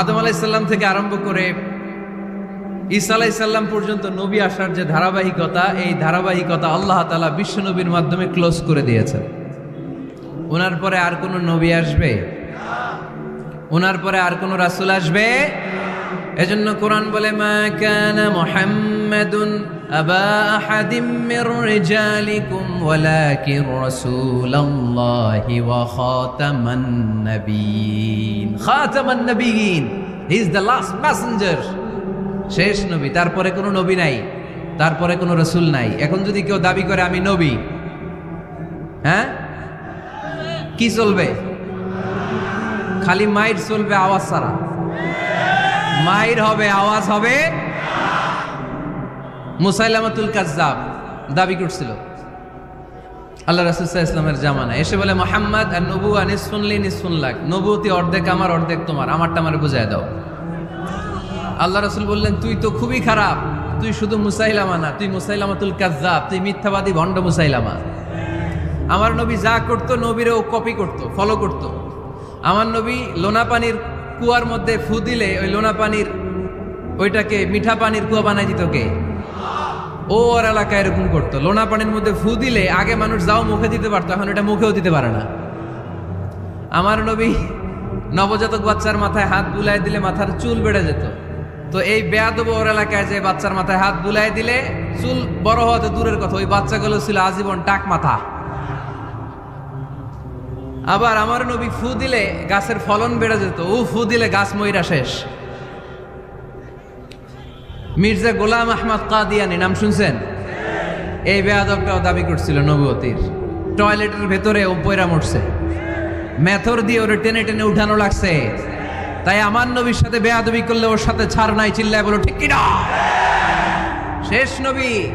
আদম আলাইসাল্লাম থেকে আরম্ভ করে ঈসা আলাইসাল্লাম পর্যন্ত নবী আসার যে ধারাবাহিকতা, এই ধারাবাহিকতা আল্লাহ তালা বিশ্ব নবীর মাধ্যমে ক্লোজ করে দিয়েছেন। ওনার পরে আর কোনো নবী আসবে? ওনার পরে আর কোনো রাসুল আসবে? এজন্য কোরআন বলে, মা কানা মুহাম্মাদুন আবা আহাদিম মির রিজালিকুম ওয়ালাকিন রাসূলুল্লাহি ওয়া খাতামান নাবিয়িন। খাতামান নাবিয়িন he is the last messenger শেষ নবী, তারপরে কোনো নবী নাই, তারপরে কোনো রসুল নাই। এখন যদি কেউ দাবি করে, আমি নবী হ্যাঁ? কি চলবে? খালি মাইর চলবে আওয়াজ ছাড়া। মাইর হবে, আওয়াজ হবে। মুসাইলামাতুল কাজ্জাব দাবি করছিল। আল্লাহ রাসুল্লাহ ইসলামের জামানা এসে বলে, মোহাম্মদ, আর নবু নিসফুনলি নিসফুনলাক নবুতি অর্ধেক আমার, অর্ধেক তোমার। আমারটা আমার বুঝায় দাও। আল্লাহ রসুল বললেন, তুই তো খুবই খারাপ। তুই শুধু মুসাইলামা না, তুই মুসাইলামাতুল কাজ্জাব, তুই মিথ্যাবাদী ভণ্ড মুসাইলামা। আমার নবী যা করতো, নবীরেও কপি করতো ফলো করতো। আমার নবী লোনা পানির কুয়ার মধ্যে ফু দিলে ওই লোনা পানির, ওইটাকে মিঠা পানির কুয়া বানাই দিত কে? ও ওর এলাকায় এরকম করতো। লোনা পানির মধ্যে ফু দিলে আগে মানুষ যাও মুখে দিতে পারতো, এখন এটা মুখেও দিতে পারে না। আমার নবী নবজাতক বাচ্চার মাথায় হাত বুলাই দিলে মাথার চুল বেড়ে যেত। তো এই বেয়াদব ওর এলাকায় যে বাচ্চার মাথায় হাত বুলাই দিলে চুল বড় হওয়া তো দূরের কথা, ওই বাচ্চাগুলো ছিল আজীবন টাক মাথা। আবার আমার নবী ফু দিলে গাছের ফলন বেড়ে যেত। ও ফু দিলে গাছ ময়রা শেষ। মির্জা গোলাম আহমদ কাদিয়ানি, নাম শুনছেন? এই বেয়াদবটাও দাবি করছিল নবুয়তির। টয়লেটের ভেতরে ও পয়রা মরছে। মেথর দিয়ে ওরে টেনে টেনে উঠানো লাগছে। তাই আমার নবীর সাথে বেয়াদবি করলে ওর সাথে ছাড় নাই, চিল্লায় বলো, ঠিক কিনা? শেষ নবী।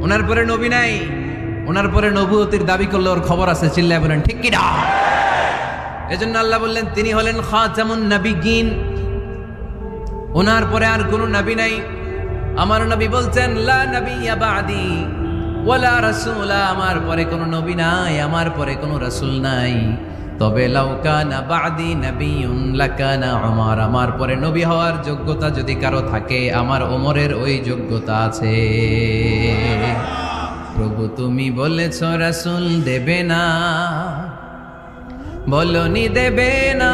ওনার পরে নবী নাই। ওনার পরে নবুয়তির দাবি করলে ওর খবর আছে, চিল্লায় বলেন, ঠিক কিনা? এজন্য আল্লাহ বললেন, তিনি হলেন খাজামুন নবিগিন। ওনার পরে আর কোনো নবী নাই। আমার নবী বলছেন, লা নবিয়্যা বাদি, ওয়ালা রাসূলা। আমার পরে কোনো নবী নাই, আমার পরে কোনো রাসূল নাই। তবে লাউকানা বাদি নবিয়ুন, লাকানা আমার আমার পরে নবী হওয়ার যোগ্যতা যদি কারও থাকে, আমার ওমরের ওই যোগ্যতা আছে। প্রভু তুমি বলেছ, রাসূল দেবে না। বলনি দেবে না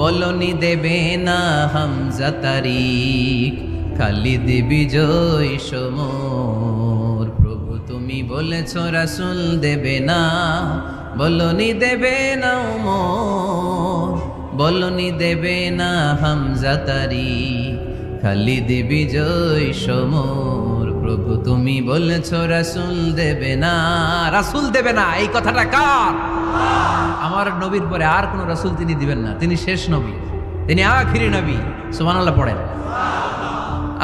বলনি দেবে না হামজা তারিখ খালিদ বিজয় সমর। প্রভু তুমি বলেছ, রাসুল দেবে না। বলনি দেবে না বলনি দেবে না হামজা তারিখ খালিদ বিজয় সমর। প্রভু, তুমি বলেছ রাসুল দেবে না। রাসুল দেবে না, এই কথাটা কার? আমার নবীর পরে আর কোনো রাসুল তিনি দিবেন না। তিনি শেষ নবী, তিনি আখিরি নবী, সুবহানাল্লাহ পড়েন।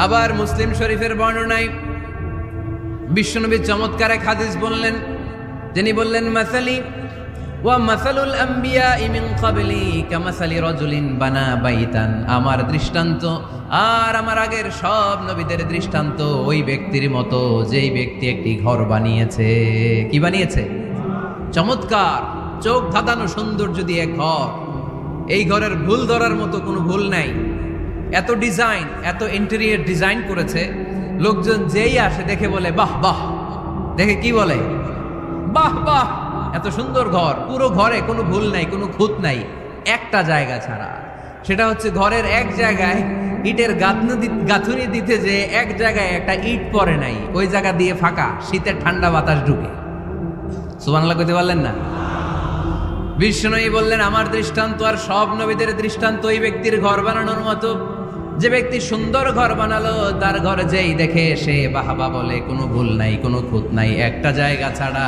আবার মুসলিম শরীফের বর্ণনায় বিশ্বনবী চমৎকার এক হাদিস বললেন, তিনি বললেন, মাসালি আমার দৃষ্টান্ত আর আমার আগের সব নবীদের দৃষ্টান্ত ওই ব্যক্তির মতো যেই ব্যক্তি একটি ঘর বানিয়েছে। কি বানিয়েছে? চমৎকার, চোখ ধাঁধানো সৌন্দর্য দিয়ে ঘর, এই ঘরের ভুল ধরার মতো কোনো ভুল নাই। এত ডিজাইন, এত ইন্টেরিয়ার ডিজাইন করেছে, লোকজন যেই আসে দেখে বলে, বাহ বাহ। দেখে কি বলে? বাহ বাহ। এত সুন্দর ঘর, পুরো ঘরে কোনো ভুল নাই, কোনো খুঁত নাই, একটা জায়গা ছাড়া। সেটা হচ্ছে ঘরের এক জায়গায় ইটের গাঁথনি দিতে যে এক জায়গায় একটা ইট পরে নাই, ওই জায়গা দিয়ে ফাঁকা, শীতের ঠান্ডা বাতাস ঢুকে। সুবাংলা করতে পারলেন না? বিষ্ণুই বললেন, আমার দৃষ্টান্ত আর সব নবীদের দৃষ্টান্ত ওই ব্যক্তির ঘর বানানোর মতো। যে ব্যক্তি সুন্দর ঘর বানালো, তার ঘর যেই দেখে সে বাহাবা বলে, কোনো ভুল নাই, কোনো খুঁত নাই, একটা জায়গা ছাড়া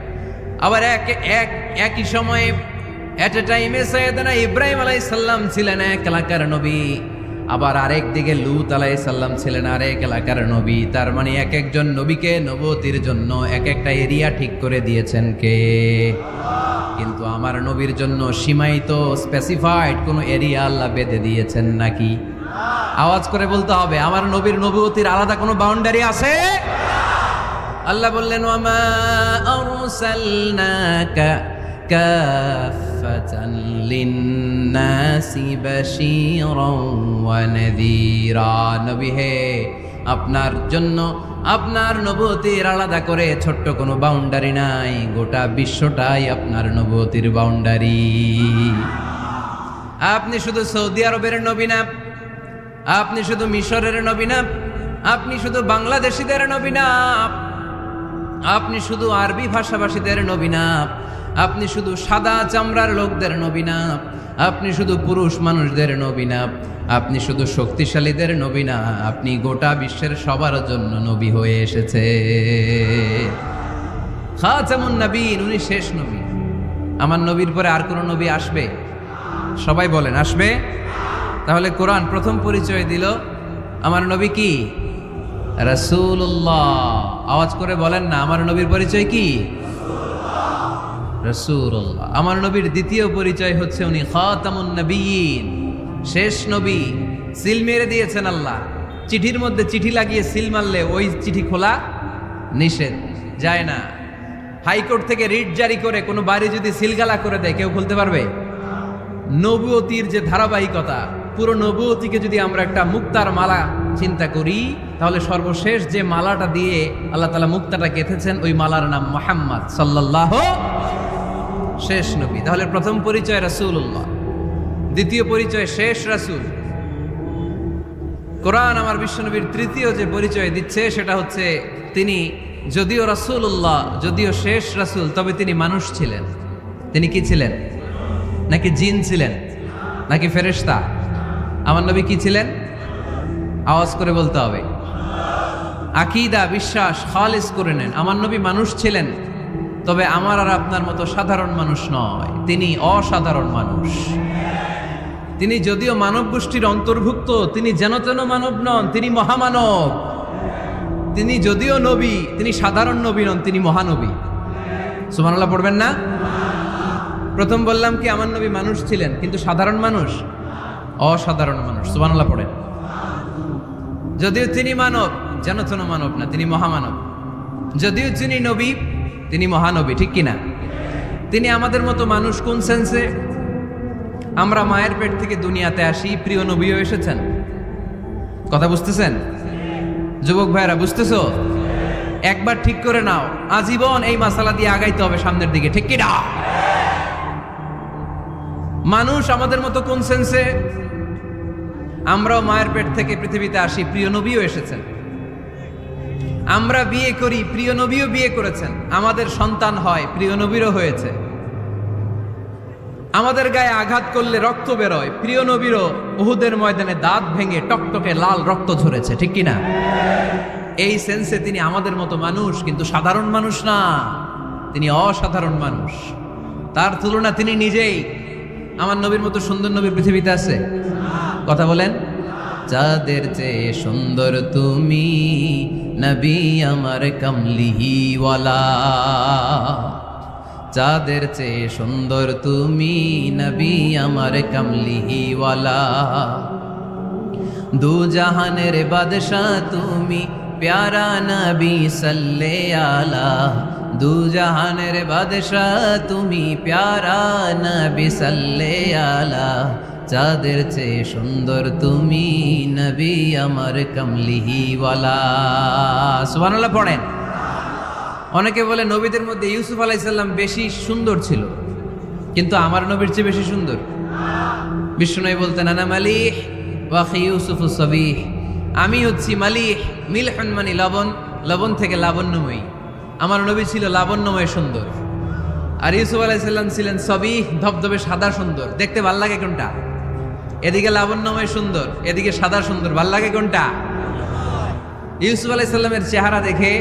আবার এক এক, একই সময়ে এট এ টাইমে সৈয়দনা ইব্রাহিম আলাইসাল্লাম ছিলেন এক এলাকার নবী। আবার আরেক দিকে লুত আলাই সাল্লাম ছিলেন আরেক এলাকার নবী। তার মানে এক একজন নবীকে নবতির জন্য এক একটা এরিয়া ঠিক করে দিয়েছেন কে? কিন্তু আমার নবীর জন্য সীমায়িত স্পেসিফাইড কোনো এরিয়া আল্লাহ বেঁধে দিয়েছেন নাকি? আওয়াজ করে বলতে হবে, আমার নবীর নবতির আলাদা কোনো বাউন্ডারি আছে? আল্লাহ বললেন আপনার জন্য আপনার নবতির আলাদা করে ছোট্ট কোনো বাউন্ডারি নাই, গোটা বিশ্বটাই আপনার নবতির বাউন্ডারি। আপনি শুধু সৌদি আরবের নবী না, আপনি শুধু মিশরের নবী না, আপনি শুধু বাংলাদেশিদের নবী না আপনি শুধু আরবি ভাষাভাষীদের নবী না আপনি শুধু সাদা চামড়ার লোকদের নবী না আপনি শুধু পুরুষ মানুষদের নবী না আপনি শুধু শক্তিশালীদের নবী না আপনি গোটা বিশ্বের সবার জন্য নবী হয়ে এসেছে। খাচামুন নবীন, উনি শেষ নবী। আমার নবীর পরে আর কোনো নবী আসবে? সবাই বলেন, আসবে? তাহলে কোরআন প্রথম পরিচয় দিল। আমার নবী কি? রসুল্লাহ আওয়াজ করে বলেন না, আমার নবীর পরিচয় কি? রসুল্লাহ আমার নবীর দ্বিতীয় পরিচয় হচ্ছে উনি খাতামুন শেষ নবী। সিল মেরে দিয়েছেন আল্লাহ। চিঠির মধ্যে চিঠি লাগিয়ে সিল মারলে ওই চিঠি খোলা নিষেধ, যায় না। হাইকোর্ট থেকে রিট জারি করে কোনো বাড়ি যদি সিলগালা করে দেয়, কেউ খুলতে পারবে? নবুয়তির যে ধারাবাহিকতা, পুরো নবুয়তিকে যদি আমরা একটা মুক্তার মালা চিন্তা করি, তাহলে সর্বশেষ যে মালাটা দিয়ে আল্লাহ তালা মুক্তাটা গেঁথেছেন ওই মালার নাম মোহাম্মদ সাল্লাহ শেষ নবী। তাহলে প্রথম পরিচয় রাসূলুল্লাহ, দ্বিতীয় পরিচয় শেষ রাসূল। কোরআন আমার বিশ্বনবীর তৃতীয় যে পরিচয় দিচ্ছে, সেটা হচ্ছে তিনি যদিও রাসূলুল্লাহ, যদিও শেষ রাসূল, তবে তিনি মানুষ ছিলেন। তিনি কি ছিলেন? নাকি জিন ছিলেন? নাকি ফেরেশতা? আমার নবী কি ছিলেন? আওয়াজ করে বলতে হবে। আকিদা, বিশ্বাস, খালিস করে নেন। আমার নবী মানুষ ছিলেন, তবে আমার আর আপনার মতো সাধারণ মানুষ নয়। তিনি অসাধারণ মানুষ। তিনি যদিও মানব গোষ্ঠীর অন্তর্ভুক্ত, তিনি যেন তেন মানব নন, তিনি মহামানব। তিনি যদিও নবী, তিনি সাধারণ নবী নন, তিনি মহানবী। সুমানাল্লাহ পড়বেন না? প্রথম বললাম কি, আমার নবী মানুষ ছিলেন, কিন্তু সাধারণ মানুষ? অসাধারণ মানুষ। সুমানাল্লাহ পড়েন। যদিও তিনি মানব যেন মানব না, তিনি মহামানব। যদিও তিনি নবী, তিনি মহানবী, ঠিক কিনা? তিনি আমাদের মতো মানুষ কোন সেন্সে আমরা মায়ের পেট থেকে দুনিয়াতে আসি, প্রিয় নবীও এসেছেন। কথা বুঝতেছেন? যুবক ভাইরা বুঝতেছো? একবার ঠিক করে নাও, আজীবন এই মাসালা দিয়ে আগাইতে হবে সামনের দিকে, ঠিক কিনা? মানুষ আমাদের মতো কোন সেন্সে আমরাও মায়ের পেট থেকে পৃথিবীতে আসি, প্রিয় নবীও এসেছেন। আমরা বিয়ে করি, প্রিয় নবীও বিয়ে করেছেন। আমাদের সন্তান হয়, প্রিয় নবীরও হয়েছে। আমাদের গায়ে আঘাত করলে রক্ত বেরোয়, প্রিয় নবীরও উহুদের ময়দানে দাঁত ভেঙে টকটকে লাল রক্ত ঝরেছে, ঠিক কিনা? এই সেন্সে তিনি আমাদের মতো মানুষ, কিন্তু সাধারণ মানুষ না। তিনি অসাধারণ মানুষ। তার তুলনা তিনি নিজেই। আমার নবীর মতো সুন্দর নবী পৃথিবীতে আছে? কথা বলেন। যাদের চেয়ে সুন্দর তুমি নবী আমার কমলিহিওয়ালা। যাদের চেয়ে সুন্দর তুমি নবী আমার কমলিহিওয়ালা। দু জাহানের বাদশাহ তুমি, প্যারা নবী সাল্লে আলা। দু জাহানের বাদশাহ, তুমি প্যারা নবী সাল্লে আলা। যাদের চেয়ে সুন্দর তুমি নবী আমার কমলিহিওয়ালা। সুবহানাল্লাহ পড়েন। অনেকে বলে নবীদের মধ্যে ইউসুফ আলাইসাল্লাম বেশি সুন্দর ছিল, কিন্তু আমার নবীর চেয়ে বেশি সুন্দর। বিষ্ণু বলতেন, আনা মালিহ ওয়াখি ইউসুফ সবিহ আমি হচ্ছি মালিহ, মিলহন মানে লবণ লবণ থেকে লাবণ্যময়ী। আমার নবী ছিল লাবণ্যময় সুন্দর। আর ইউসুফ আলাইসাল্লাম ছিলেন সবই ধবধবে সাদা সুন্দর। দেখতে ভালো লাগে কোনটা? এদিকে লাবণ্যময় সুন্দর, এদিকে সাদা সুন্দর। ভালো লাগে কোনটা? ইউসুফ আলাইসাল্লামের চেহারা দেখে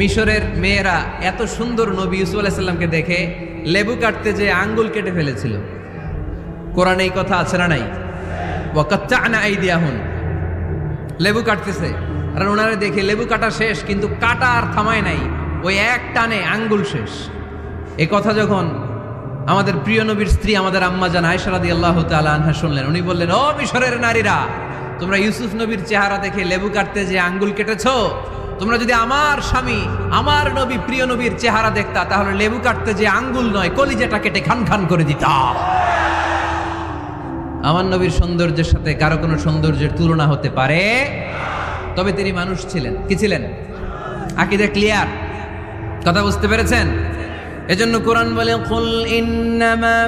মিশরের মেয়েরা এত সুন্দর নবী ইউসুফ আলাইসাল্লামকে দেখে লেবু কাটতে যে আঙ্গুল কেটে ফেলেছিল। কোরআনে এই কথা আছে না নাই? ওয়াকাচ্চা আনা আই দিয়াহুন লেবু কাটতেছে। আর ওনারে দেখে লেবু কাটা শেষ, কিন্তু কাটা আর থামায় নাই। ওই এক টানে আঙ্গুল শেষ। এ কথা যখন আমাদের প্রিয় নবীর স্ত্রী, আমাদের আম্মা জান আয়সারাদি আল্লাহ আনহা শুনলেন, উনি বললেন, ও মিশরের নারীরা, তোমরা ইউসুফ নবীর চেহারা দেখে লেবু কাটতে যে আঙ্গুল কেটেছ, তোমরা যদি আমার স্বামী, আমার নবী, প্রিয় নবীর চেহারা দেখতা, তাহলে লেবু কাটতে যে আঙ্গুল নয়, কলিজাটা কেটে খান খান করে দিতা। আমার নবীর সৌন্দর্যের সাথে কারও কোনো সৌন্দর্যের তুলনা হতে পারে তবে তিনি মানুষ ছিলেন। কি ছিলেন? আকিদে ক্লিয়ার? কথা বুঝতে পেরেছেন? এজন্য কোরআন বলে, কুল ইন্নামা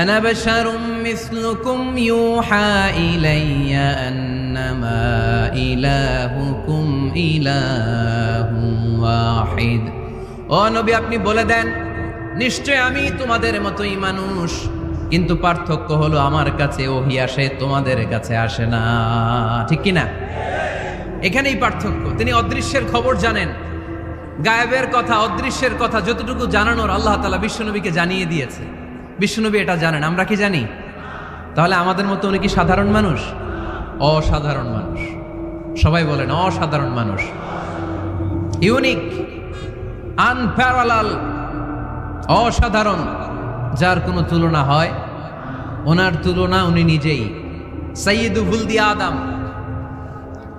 আনা বাশারুম মিসলুকুম ইউহা ইলাইয়া আন্নামা ইলাহুকুম ইলাহু ওয়াহিদ। ও নবী, আপনি বলে দেন, নিশ্চয় আমি তোমাদের মতোই মানুষ, কিন্তু পার্থক্য হলো আমার কাছে, ওহি আসে তোমাদের কাছে আসে না। ঠিক কি না এখানেই পার্থক্য। তিনি অদৃশ্যের খবর জানেন। গায়েবের কথা, অদৃশ্যের কথা যতটুকু জানানোর আল্লাহ তালা বিশ্বনবীকে জানিয়ে দিয়েছে। বিশ্বনবী এটা জানেন, আমরা কি জানি? তাহলে আমাদের মতো উনি কি সাধারণ মানুষ? অসাধারণ মানুষ। সবাই বলেন, অসাধারণ মানুষ। ইউনিক, আনপ্যারালাল, অসাধারণ, যার কোনো তুলনা হয়? ওনার তুলনা উনি নিজেই। সাইয়দু বুলদি আদম।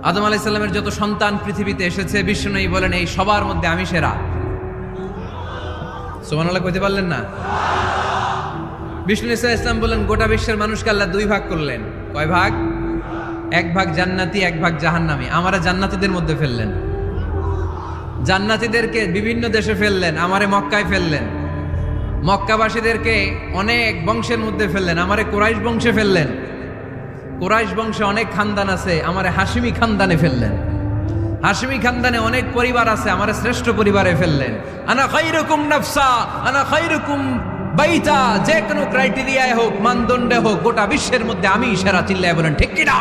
আদম আলাইসাল্লামের যত সন্তান পৃথিবীতে এসেছে বিষ্ণু বলেন, এই সবার মধ্যে আমি সেরা। সোমান আল্লাহ কইতে পারলেন না? বিষ্ণু ইসা ইসলাম বললেন গোটা বিশ্বের মানুষকে আল্লাহ দুই ভাগ করলেন। কয় ভাগ? এক ভাগ জান্নাতি, এক ভাগ জাহান্নামি। আমারা জান্নাতিদের মধ্যে ফেললেন। জান্নাতিদেরকে বিভিন্ন দেশে ফেললেন, আমারে মক্কায় ফেললেন। মক্কাবাসীদেরকে অনেক বংশের মধ্যে ফেললেন, আমারে কোরাইশ বংশে ফেললেন। কোরাইশ বংশে অনেক খানদান আছে, আমার হাসিমি খানদানে ফেললেন। হাসিমি খানদানে অনেক পরিবার আছে, আমার শ্রেষ্ঠ পরিবারে ফেললেন। আনা খৈরকুম নফসা, আনা খৈরকুম বাইতা, যে কোনো ক্রাইটেরিয়ায় হোক, মানদণ্ডে হোক, গোটা বিশ্বের মধ্যে আমি সেরা চিল্লায় বলেন, ঠিক কিনা?